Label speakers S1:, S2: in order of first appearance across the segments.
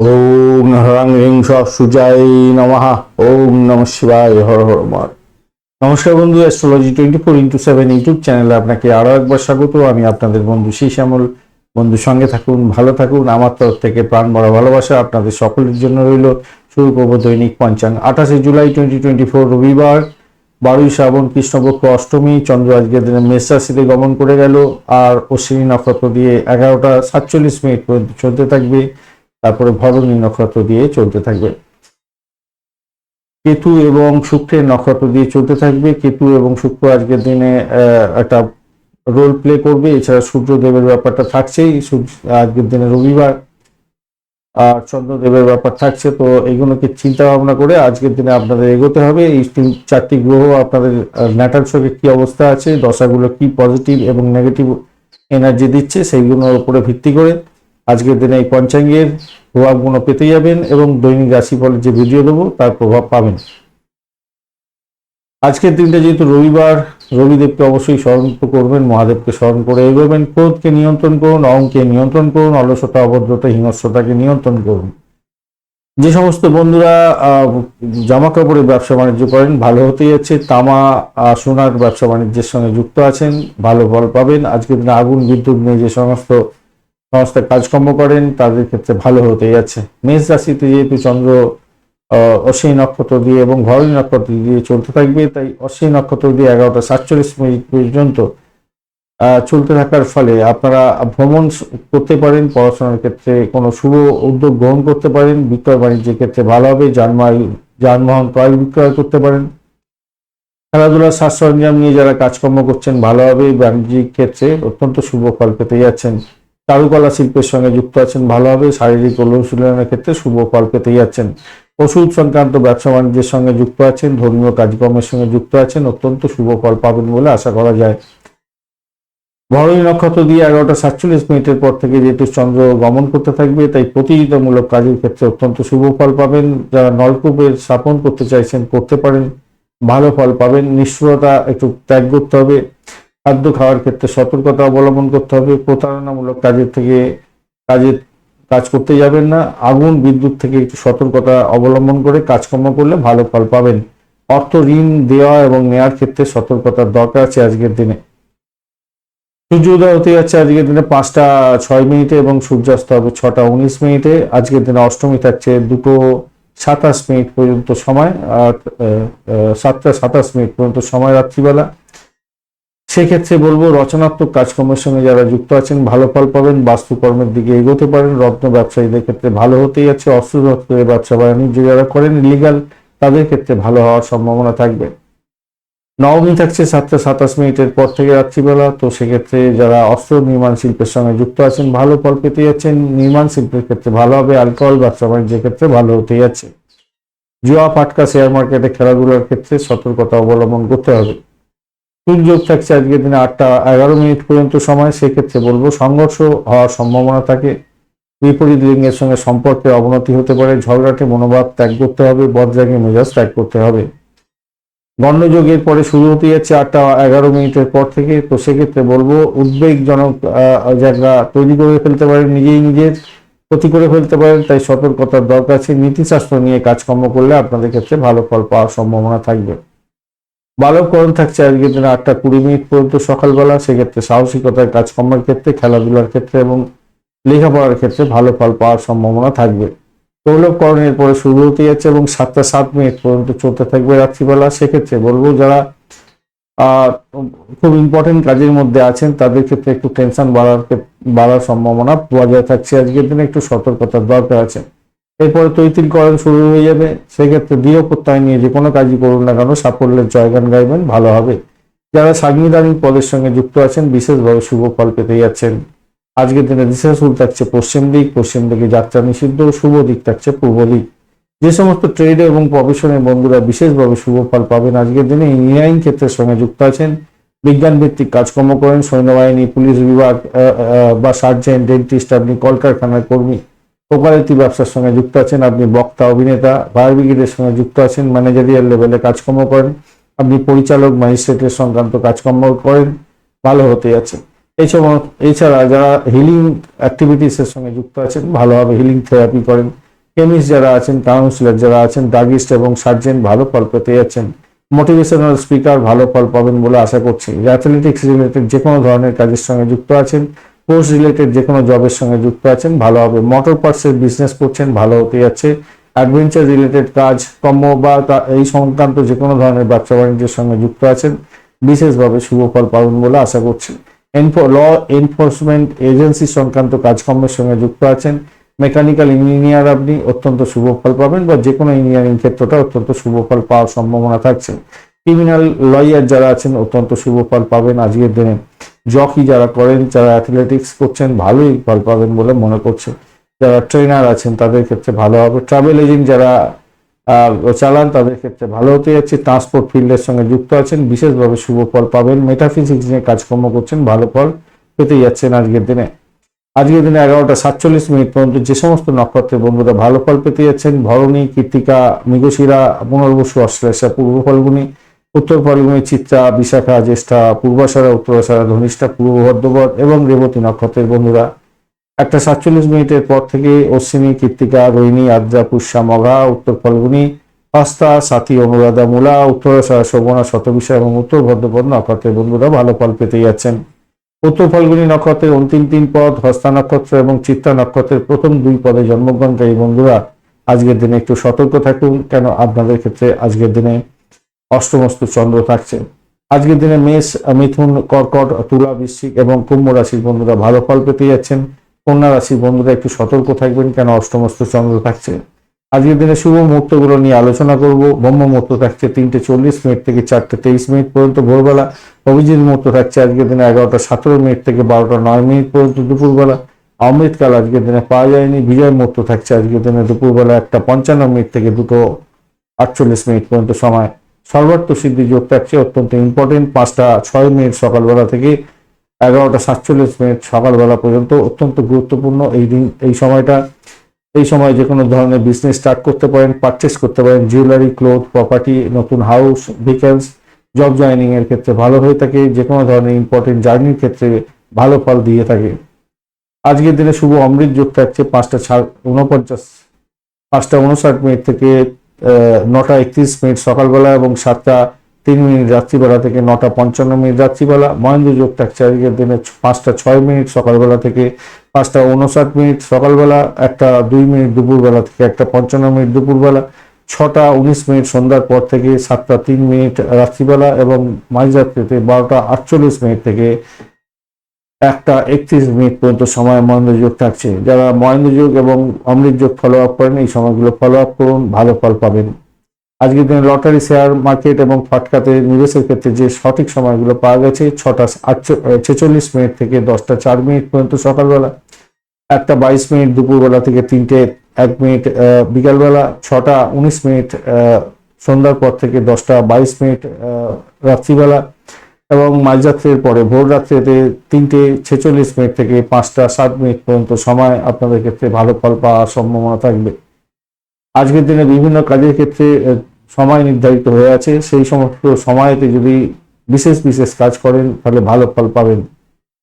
S1: ওম হরাং হ্রিং সুজাই নমঃ। ওম নম শিবায়, হর হর মা নমস্কার বন্ধু astrology twenty four into seven YouTube চ্যানেলে আপনাকে আরও একবার স্বাগত। আমি আপনাদের বন্ধু সেই শ্যামল। বন্ধু, সঙ্গে থাকুন, ভালো থাকুন। আমার তরফ থেকে প্রাণ বড় ভালোবাসা আপনাদের সকলের জন্য রইল। শুরু করব দৈনিক পঞ্চাঙ্গ। আঠাশে জুলাই টোয়েন্টি টোয়েন্টি ফোর রবিবার। বারোই শ্রাবণ, কৃষ্ণপক্ষ অষ্টমী। চন্দ্র আজকের দিনে মেষ রাশিতে গমন করে গেল। আর অশ্বিনী নক্ষত্র দিয়ে এগারোটা সাতচল্লিশ মিনিট পর্যন্ত চলতে থাকবে। তারপরে ভরণী নক্ষত্র দিয়ে চলতে থাকবে। কেতু এবং শুক্রের নক্ষত্র দিয়ে চলতে থাকবে। কেতু এবং শুক্র আজকের দিনে একটা রোল প্লে করবে। এছাড়া সূর্যদেবের ব্যাপারটা থাকছেই। আজকের দিনে রবিবার। আর চন্দ্রদেবের ব্যাপার থাকছে। তো এগুলোকে চিন্তা ভাবনা করে আজকের দিনে আপনাদের এগোতে হবে। এই তিন, চারটি গ্রহ আপনাদের ন্যাটাল শোকে কি অবস্থা আছে, দশাগুলো কি পজিটিভ এবং নেগেটিভ এনার্জি দিচ্ছে, সেইগুলোর উপরে ভিত্তি করে আজকের দিনে এই পঞ্চাঙ্গের প্রভাবগুলো পেতে যাবেন এবং দৈনিক রাশিফলের যে ভিডিও দেবো, তার প্রভাব পাবেন। আজকের দিনটা যেহেতু রবিবার, রবিদেবকে অবশ্যই স্মরণ করবেন, মহাদেবকে স্মরণ করে এগোবেন, ক্রোধকে নিয়ন্ত্রণ করুন, অহংকে নিয়ন্ত্রণ করুন, অলসতা, অভদ্রতা, হিংস্রতাকে নিয়ন্ত্রণ করুন। যে সমস্ত বন্ধুরা জামা কাপড়ের ব্যবসা বাণিজ্য করেন, ভালো হতে যাচ্ছে, তামা সোনার ব্যবসা বাণিজ্যের সঙ্গে যুক্ত আছেন, ভালো ফল পাবেন। আজকের দিনে আগুন, বিদ্যুৎ নিয়ে যে সমস্ত সংস্থায় কাজকর্ম করেন, তাদের ক্ষেত্রে ভালো হতে যাচ্ছে মেষ রাশিতে যেহেতু চন্দ্র অশ্বিনী নক্ষত্র দিয়ে এবং ভরণী নক্ষত্র দিয়ে চলতে থাকবে, তাই অশ্বিনী নক্ষত্র দিয়ে এগারোটা সাতচল্লিশ মিনিট পর্যন্ত চলতে থাকার ফলে আপনারা ভ্রমণ করতে পারেন, পড়াশোনার ক্ষেত্রে কোনো শুভ উদ্যোগ গ্রহণ করতে পারেন, বিক্রয় বাণিজ্যের ক্ষেত্রে ভালো হবে যানবাহন যানবাহন ক্রয় বিক্রয় করতে পারেন। খেলাধুলার সাজ সরঞ্জাম নিয়ে যারা কাজকর্ম করছেন, ভালো হবে, বাণিজ্যিক ক্ষেত্রে অত্যন্ত শুভ ফল পেতে যাচ্ছেন। চারুকলা শিল্পের সঙ্গে যুক্ত আছেন, ভালো হবে। শারীরিক অনুশীলনের ক্ষেত্রে শুভ ফল পেতে যাচ্ছেন। ওষুধ সংক্রান্ত ব্যবসা বাণিজ্যের সঙ্গে যুক্ত আছেন, ধর্মীয় কাজকর্মের সঙ্গে যুক্ত আছেন, অত্যন্ত শুভ ফল পাবেন বলে আশা করা যায়। ভরণী নক্ষত্র দিয়ে এগারোটা সাতচল্লিশ মিনিটের পর থেকে যেহেতু চন্দ্র গমন করতে থাকবে, তাই প্রতিযোগিতামূলক কাজের ক্ষেত্রে অত্যন্ত শুভ ফল পাবেন। যারা নলকূপের স্থাপন করতে চাইছেন, করতে পারেন। ভালো ফল পাবেন। নিষ্ঠুরতা একটু ত্যাগ করতে হবে। খাদ্য খাওয়ার ক্ষেত্রে সতর্কতা অবলম্বন করতে হবে। প্রতারণামূলক কাজের থেকে কাজের কাজ করতে যাবেন না। আগুন, বিদ্যুৎ থেকে একটু সতর্কতা অবলম্বন করে কাজকর্ম করলে ভালো ফল পাবেন। অর্থ, ঋণ দেওয়া এবং নেওয়ার ক্ষেত্রে সতর্কতার দরকার আছে আজকের দিনে। সূর্য উদয় হতে যাচ্ছে আজকের দিনে পাঁচটা ছয় মিনিটে এবং সূর্যাস্ত হবে ছটা উনিশ মিনিটে। আজকের দিনে অষ্টমী থাকছে দুটো সাতাশ মিনিট পর্যন্ত সময় আর সাতটা সাতাশ মিনিট পর্যন্ত সময় রাত্রিবেলা। সেক্ষেত্রে বলব রচনাত্মক কাজকর্মের সঙ্গে যারা যুক্ত আছেন, ভালো ফল পাবেন, বাস্তুকর্মের দিকে এগোতে পারেন, রত্ন ব্যবসায়ীদের ক্ষেত্রে ভালো হতেই যাচ্ছে অস্ত্র ব্যবসা বাণিজ্য যারা করেন লিগাল তাদের ক্ষেত্রে ভালো হওয়ার সম্ভাবনা থাকবে। নবমী থাকছে সাতটা সাতাশ মিনিটের পর থেকে রাত্রিবেলা, তো সেক্ষেত্রে যারা অস্ত্র নির্মাণ শিল্পের সঙ্গে যুক্ত আছেন, ভালো ফল পেতে যাচ্ছেন নির্মাণ শিল্পের ক্ষেত্রে ভালো হবে অ্যালকোহল ব্যবসা বাণিজ্যের ক্ষেত্রে ভালো হতে যাচ্ছে জুয়া পাটকা শেয়ার মার্কেটে খেলাধুলার ক্ষেত্রে সতর্কতা অবলম্বন করতে হবে। সুযোগ থাকছে আজকের দিনে আটটা এগারো মিনিট পর্যন্ত সময়, সেক্ষেত্রে বলব সংঘর্ষ হওয়ার সম্ভাবনা থাকে। বিপরীত লিঙ্গের সঙ্গে সম্পর্কে অবনতি হতে পারে, ঝগড়াটে মনোভাব ত্যাগ করতে হবে বজ্রাগে মেজাজ ত্যাগ করতে হবে। গণ্ডযোগের পরে শুরু হতে যাচ্ছে আটটা এগারো মিনিটের পর থেকে, তো সেক্ষেত্রে বলব উদ্বেগজনক জায়গা তৈরি করে ফেলতে পারেন, নিজেই নিজের ক্ষতি করে ফেলতে পারেন, তাই সতর্কতার দরকার আছে। নীতিশাস্ত্র নিয়ে কাজকর্ম করলে আপনাদের ক্ষেত্রে ভালো ফল পাওয়ার সম্ভাবনা থাকবে। বালককরণ থাকছে আজকের দিনে আটটা কুড়ি মিনিট পর্যন্ত সকালবেলা, সেক্ষেত্রে সাহসিকতার কাজকর্মের ক্ষেত্রে, খেলাধুলার ক্ষেত্রে এবং লেখাপড়ার ক্ষেত্রে ভালো ফল পাওয়ার সম্ভাবনা থাকবে। তৈলবকরণের পরে শুরু হতে যাচ্ছে এবং সাতটা সাত মিনিট পর্যন্ত চলতে থাকবে রাত্রিবেলা। সেক্ষেত্রে বলব যারা খুব ইম্পর্টেন্ট কাজের মধ্যে আছেন, তাদের ক্ষেত্রে একটু টেনশন বাড়ার বাড়ার সম্ভাবনা বজায় থাকছে। আজকের দিনে একটু সতর্কতার দরকার আছে। এরপরে তৈতিলকরণ শুরু হয়ে যাবে। সেক্ষেত্রে দৃঢ় প্রত্যয় নিয়ে যে কোনো কাজই করুন না কেন, সাফল্যের জয়গান গাইবেন, ভালো হবে। যারা সাংবিধানিক পদের সঙ্গে যুক্ত আছেন, বিশেষভাবে শুভ ফল পেতে যাচ্ছেন। আজকের দিনে দিশা শুরু থাকছে পশ্চিম দিক, পশ্চিম দিকে যাত্রা নিষিদ্ধ, শুভ দিক থাকছে পূর্ব দিক। যে সমস্ত ট্রেড এবং প্রফেশনের বন্ধুরা বিশেষভাবে শুভ ফল পাবেন আজকের দিনে ইঞ্জিনিয়ারিং ক্ষেত্রের সঙ্গে যুক্ত আছেন। বিজ্ঞান ভিত্তিক কাজকর্ম করেন, সৈন্যবাহিনী, পুলিশ বিভাগ বা সার্জেন্ট ডেন্টিস্ট আপনি কলকারখানার কর্মী। কোপারেটিভ ব্যবসার সঙ্গে যুক্ত আছেন। আপনি বক্তা, অভিনেতা ফায়ার ব্রিগেডের সঙ্গে যুক্ত আছেন, ম্যানেজারিয়াল লেভেলে কাজকর্ম করেন। আপনি পরিচালক, ম্যাজিস্ট্রেটের সংক্রান্ত কাজকর্ম করেন। ভালো হতে যাচ্ছে এছাড়া এছাড়া যারা হিলিং অ্যাক্টিভিটিসের সঙ্গে যুক্ত আছেন, ভালোভাবে হিলিং থেরাপি করেন। কেমিস্ট যারা আছেন কাউন্সিলর যারা আছেন ডাগিস্ট এবং সার্জেন্ট ভালো ফল পেতে যাচ্ছেন মোটিভেশনাল স্পিকার ভালো ফল পাবেন বলে আশা করছি। অ্যাথলেটিক্স রিলেটেড যে কোনো ধরনের কাজের সঙ্গে যুক্ত আছেন। পোস্ট রিলেটেড যে কোনো জবের সঙ্গে যুক্ত আছেন, ভালো হবে। মোটর পার্টসের বিজনেস করছেন, ভালো হতে যাচ্ছে। অ্যাডভেঞ্চার রিলেটেড কাজ কর্ম বা এই সংক্রান্ত যে কোনো ধরনের ব্যবসা বাণিজ্যের সঙ্গে যুক্ত আছেন, বিশেষভাবে শুভ ফল পাবেন বলে আশা করছি ল এনফোর্সমেন্ট এজেন্সি সংক্রান্ত কাজকর্মের সঙ্গে যুক্ত আছেন। মেকানিক্যাল ইঞ্জিনিয়ার আপনি অত্যন্ত শুভ ফল পাবেন বা যে কোনো ইঞ্জিনিয়ারিং ক্ষেত্রটা অত্যন্ত শুভ ফল পাওয়ার সম্ভাবনা থাকছে। ক্রিমিনাল লয়ার যারা আছেন অত্যন্ত শুভ ফল পাবেন আজকের দিনে। জকি যারা করেন, যারা অ্যাথলেটিক্স করছেন, ভালোই ফল পাবেন বলে মনে করছে। যারা ট্রেনার আছেন, তাদের ক্ষেত্রে ভালো হবে। ট্রাভেল এজেন্ট যারা চালান, তাদের ক্ষেত্রে ভালো হতে যাচ্ছে। ট্রান্সপোর্ট ফিল্ডের সঙ্গে যুক্ত আছেন, বিশেষভাবে শুভ ফল পাবেন। মেটাফিজিক্স নিয়ে কাজকর্ম করছেন, ভালো ফল পেতে যাচ্ছেন আজকের দিনে। আজকের দিনে এগারোটা সাতচল্লিশ মিনিট পর্যন্ত যে সমস্ত নক্ষত্রের বন্ধুরা ভালো ফল পেতে যাচ্ছেন, ভরণী কৃত্তিকা মৃগশিরা পুনর্বসু অশ্লেষা, পূর্ব ফলগুনি উত্তর ফলগুনি চিত্রা, বিশাখা, জ্যেষ্ঠা পূর্বাষাঢ়া উত্তরাষাঢ়া ধনিষ্ঠা, পূর্ব ভদ্রপদ এবং রেবতী নক্ষত্রের বন্ধুরা। একটা সাতচল্লিশ মিনিটের পর থেকে অশ্বিনী, কৃত্তিকা, রোহিণী, আদ্রা, পুষ্যা, মঘা, উত্তর ফলগুনি হস্তা সাথী, অনুরাধা, মূলা উত্তরাষাঢ়া শোভনা, শতবিশা এবং উত্তর ভদ্রপদ নক্ষত্রের বন্ধুরা ভালো ফল পেতে যাচ্ছেন। উত্তর ফলগুনি নক্ষত্রের অন্তিম তিন পদ, হস্তা নক্ষত্র এবং চিত্তা নক্ষত্রের প্রথম দুই পদে জন্মগ্রহণকারী বন্ধুরা, আজকের দিনে একটু সতর্ক থাকুন, কেন আপনাদের ক্ষেত্রে আজকের দিনে অষ্টমস্ত চন্দ্র থাকছে। আজকের দিনে মেষ, মিথুন, কর্কট, তুলা, বৃশ্চিক এবং কুম্ভ রাশির বন্ধুরা ভালো ফল পেতে যাচ্ছেন। কন্যা রাশির বন্ধুরা একটু সতর্ক থাকবেন কেন অষ্টমস্ত চন্দ্র থাকছে। আজকের দিনে শুভ মুহূর্তগুলো নিয়ে আলোচনা করব। ব্রহ্ম মুহূর্ত থাকছে তিনটে চল্লিশ মিনিট থেকে চারটে তেইশ মিনিট পর্যন্ত ভোরবেলা। অভিজিৎ মুহূর্ত থাকছে আজকের দিনে এগারোটা সতেরো মিনিট থেকে বারোটা নয় মিনিট পর্যন্ত দুপুরবেলা। অমৃতকাল আজকের দিনে পাওয়া যায়নি। বিজয় মুহূর্ত থাকছে আজকের দিনে দুপুরবেলা একটা পঞ্চান্ন মিনিট থেকে দুটো আটচল্লিশ মিনিট পর্যন্ত সময়। সর্বার্থ সিদ্ধি যোগ থাকছে, অত্যন্ত ইম্পর্টেন্ট পাঁচটা, ছয় মিনিট সকালবেলা থেকে এগারোটা সাতচল্লিশ মিনিট সকালবেলা পর্যন্ত অত্যন্ত গুরুত্বপূর্ণ এই দিন, এই সময়টা। এই সময় যে কোনো ধরনের বিজনেস স্টার্ট করতে পারেন পারচেস করতে পারেন। জুয়েলারি ক্লোথ প্রপার্টি নতুন হাউস ভেহিকেলস জব জয়নিং এর ক্ষেত্রে ভালো হয়ে থাকে, যে কোনো ধরনের ইম্পর্টেন্ট জার্নির ক্ষেত্রে ভালো ফল দিয়ে থাকে। আজকের দিনে শুভ অমৃত যোগ থাকছে পাঁচটা ছাড় উনপঞ্চাশ, পাঁচটা উনষাট মিনিট থেকে নটা একত্রিশ মিনিট সকালবেলা এবং সাতটা তিন মিনিট রাত্রিবেলা থেকে নটা পঞ্চান্ন মিনিট রাত্রিবেলা। মহেন্দ্র যোগ থাকছে দিনে পাঁচটা ছয় মিনিট সকালবেলা থেকে, পাঁচটা উনষাট মিনিট সকালবেলা, একটা দুই মিনিট দুপুরবেলা থেকে, একটা পঞ্চান্ন মিনিট দুপুরবেলা, ছটা উনিশ মিনিট সন্ধ্যার পর থেকে, সাতটা তিন মিনিট রাত্রিবেলা এবং মাঝরাত্রিতে বারোটা আটচল্লিশ মিনিট থেকে একটা একত্রিশ মিনিট পর্যন্ত সময় মহেন্দ্র যোগ থাকছে। যারা মহেন্দ্র যোগ এবং অমৃত যোগ ফলো আপ করেন, এই সময়গুলো ফলো আপ করুন, ভালো ফল পাবেন। আজকের দিনে লটারি শেয়ার মার্কেট এবং ফাটকাতে নিবেশের ক্ষেত্রে যে সঠিক সময়গুলো পাওয়া গেছে, ছটা ছেচল্লিশ মিনিট থেকে দশটা চার মিনিট পর্যন্ত সকালবেলা, একটা বাইশ মিনিট দুপুরবেলা থেকে তিনটে এক মিনিট বিকালবেলা, ছটা উনিশ মিনিট সন্ধ্যার পর থেকে দশটা বাইশ মিনিট রাত্রিবেলা এবং মাঝরাত্রির পরে, ভোর রাত্রিতে তিনটে ছেচল্লিশ মিনিট থেকে পাঁচটা সাত মিনিট পর্যন্ত সময় আপনাদের ক্ষেত্রে ভালো ফল পাওয়ার সম্ভাবনা থাকবে। আজকের দিনে বিভিন্ন কাজের ক্ষেত্রে সময় নির্ধারিত হয়ে আছে। সেই সমস্ত সময়তে যদি বিশেষ বিশেষ কাজ করেন, তাহলে ভালো ফল পাবেন।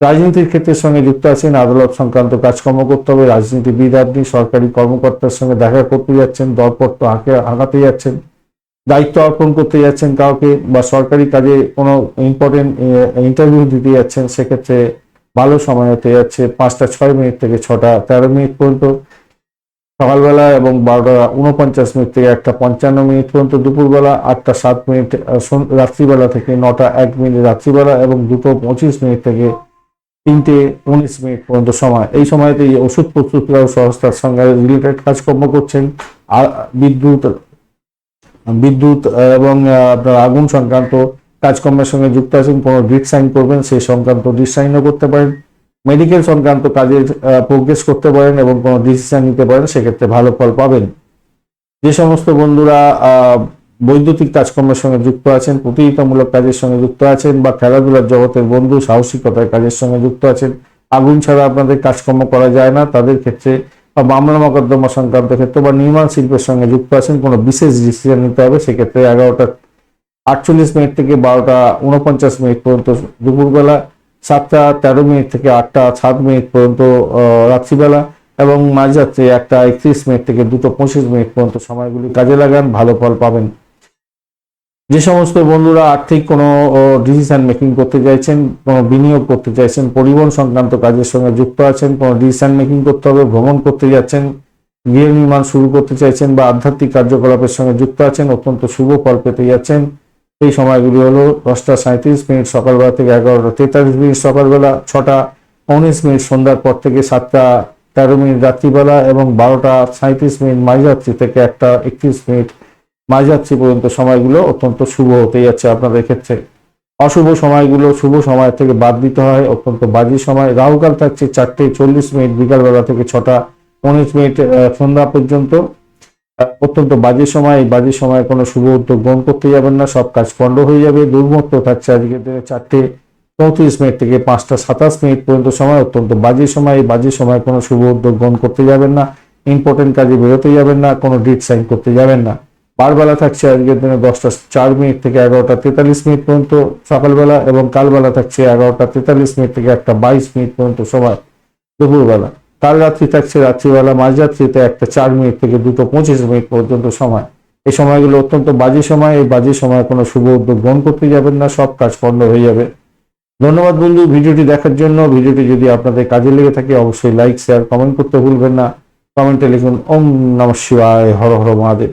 S1: রাজনীতির ক্ষেত্রের সঙ্গে যুক্ত আছেন, আদালত সংক্রান্ত কাজকর্ম করতে হবে। রাজনীতিবিদ আপনি, সরকারি কর্মকর্তার সঙ্গে দেখা করতে যাচ্ছেন, দরপত্র হাঁকে হাঁকাতে যাচ্ছেন। দায়িত্ব অর্পণ করতে যাচ্ছেন কাউকে বা সরকারি কাজে কোনো ইম্পর্টেন্ট ইন্টারভিউ দিতে যাচ্ছেন, সেক্ষেত্রে ভালো সময় হতে যাচ্ছে। পাঁচটা ছয় মিনিট থেকে ছটা তেরো মিনিট পর্যন্ত। সকালবেলা এবং বারোটা উনপঞ্চাশ মিনিট থেকে একটা পঞ্চান্ন মিনিট পর্যন্ত। দুপুরবেলা আটটা সাত মিনিট রাত্রিবেলা থেকে নটা এক মিনিট রাত্রিবেলা এবং দুটো পঁচিশ মিনিট থেকে তিনটে উনিশ মিনিট পর্যন্ত সময়। এই সময়তে ওষুধ প্রস্তুতকার সংস্থার সঙ্গে রিলেটেড কাজকর্ম করছেন। আর বিদ্যুৎ বিদ্যুৎ এবং আপনার আগুন সংক্রান্ত কাজকর্মের সঙ্গে যুক্ত আছেন, কোনো ডিট সাইন করবেন, সেই সংক্রান্ত ডিট সাইনও করতে পারেন। মেডিকেল সংক্রান্ত কাজের প্রোগ্রেস করতে পারেন এবং কোনো ডিসিশন নিতে পারেন, সেক্ষেত্রে ভালো ফল পাবেন। যে সমস্ত বন্ধুরা বৈদ্যুতিক কাজকর্মের সঙ্গে যুক্ত আছেন প্রতিযোগিতামূলক কাজের সঙ্গে যুক্ত আছেন, বা খেলাধুলার জগতের বন্ধু, সাহসিকতার কাজের সঙ্গে যুক্ত আছেন, আগুন ছাড়া আপনাদের কাজকর্ম করা যায় না, তাদের ক্ষেত্রে বা মামলা মকদ্দমা সংক্রান্ত ক্ষেত্রে বা নির্মাণ শিল্পের সঙ্গে যুক্ত আছেন, কোনো বিশেষ ডিসিশন নিতে হবে? সেক্ষেত্রে এগারোটা আটচল্লিশ মিনিট থেকে বারোটা উনপঞ্চাশ মিনিট পর্যন্ত দুপুরবেলা, সাতটা তেরো মিনিট থেকে আটটা সাত মিনিট পর্যন্ত রাত্রিবেলা এবং মাঝরাত্রে একটা একত্রিশ মিনিট থেকে দুটো পঁচিশ মিনিট পর্যন্ত সময়গুলি কাজে লাগান, ভালো ফল পাবেন। যে সমস্ত বন্ধুরা আর্থিক কোনো ডিসিশন মেকিং করতে চাইছেন, কোনো বিনিয়োগ করতে চাইছেন, পরিবহন সংক্রান্ত কাজের সঙ্গে যুক্ত আছেন, কোনো ডিসিশন মেকিং করতে হবে, ভ্রমণ করতে যাচ্ছেন গৃহ নির্মাণ শুরু করতে চাইছেন বা আধ্যাত্মিক কার্যকলাপের সঙ্গে যুক্ত আছেন, অত্যন্ত শুভ ফল পেতে যাচ্ছেন। এই সময়গুলি হলো দশটা সাঁত্রিশ মিনিট সকালবেলা থেকে এগারোটা তেতাল্লিশ মিনিট সকালবেলা, ছটা উনিশ মিনিট সন্ধ্যার পর থেকে সাতটা তেরো মিনিট রাত্রিবেলা এবং বারোটা সাঁত্রিশ মিনিট মাঝরাত্রি থেকে একটা একত্রিশ মিনিট মাঝরাত্রি পর্যন্ত সময়গুলো অত্যন্ত শুভ হতে যাচ্ছে আপনাদের ক্ষেত্রে। অশুভ সময়গুলো শুভ সময় থেকে বাদ দিতে হয়, অত্যন্ত বাজে সময়। রাহুকাল থাকছে চারটে চল্লিশ মিনিট, বিকালবেলা থেকে ছটা উনিশ মিনিট সন্ধ্যা পর্যন্ত। অত্যন্ত বাজে সময় বাজে সময় কোনো শুভ উদ্যোগ গ্রহণ করতে যাবেন না, সব কাজ পণ্ড হয়ে যাবে। দুর্মত্ত থাকছে আজকের দিনে চারটে চৌত্রিশ মিনিট থেকে পাঁচটা সাতাশ মিনিট পর্যন্ত সময়, অত্যন্ত বাজে সময়। বাজে সময় কোনো শুভ উদ্যোগ গ্রহণ করতে যাবেন না, ইম্পর্টেন্ট কাজে বেরোতে যাবেন না, কোনো ডিট সাইন করতে যাবেন না। বারবেলা থাকছে আজকের দিনে দশটা চার মিনিট থেকে এগারোটা তেতাল্লিশ মিনিট পর্যন্ত সকালবেলা এবং কালবেলা থাকছে এগারোটা তেতাল্লিশ মিনিট থেকে একটা বাইশ মিনিট পর্যন্ত সময় দুপুরবেলা। কাল রাত্রি থাকছে রাত্রিবেলা মাঝরাত্রিতে একটা চার মিনিট থেকে দুটো পঁচিশ মিনিট পর্যন্ত সময়। এই সময়গুলো অত্যন্ত বাজে সময়, এই বাজে সময় কোনো শুভ উদ্যোগ গ্রহণ করতে যাবেন না, সব কাজ পণ্ড হয়ে যাবে। ধন্যবাদ বন্ধু ভিডিওটি দেখার জন্য। ভিডিওটি যদি আপনাদের কাজে লেগে থাকে, অবশ্যই লাইক শেয়ার কমেন্ট করতে ভুলবেন না। কমেন্টে লিখুন, ওম নম শিবায়, হর হর মহাদেব।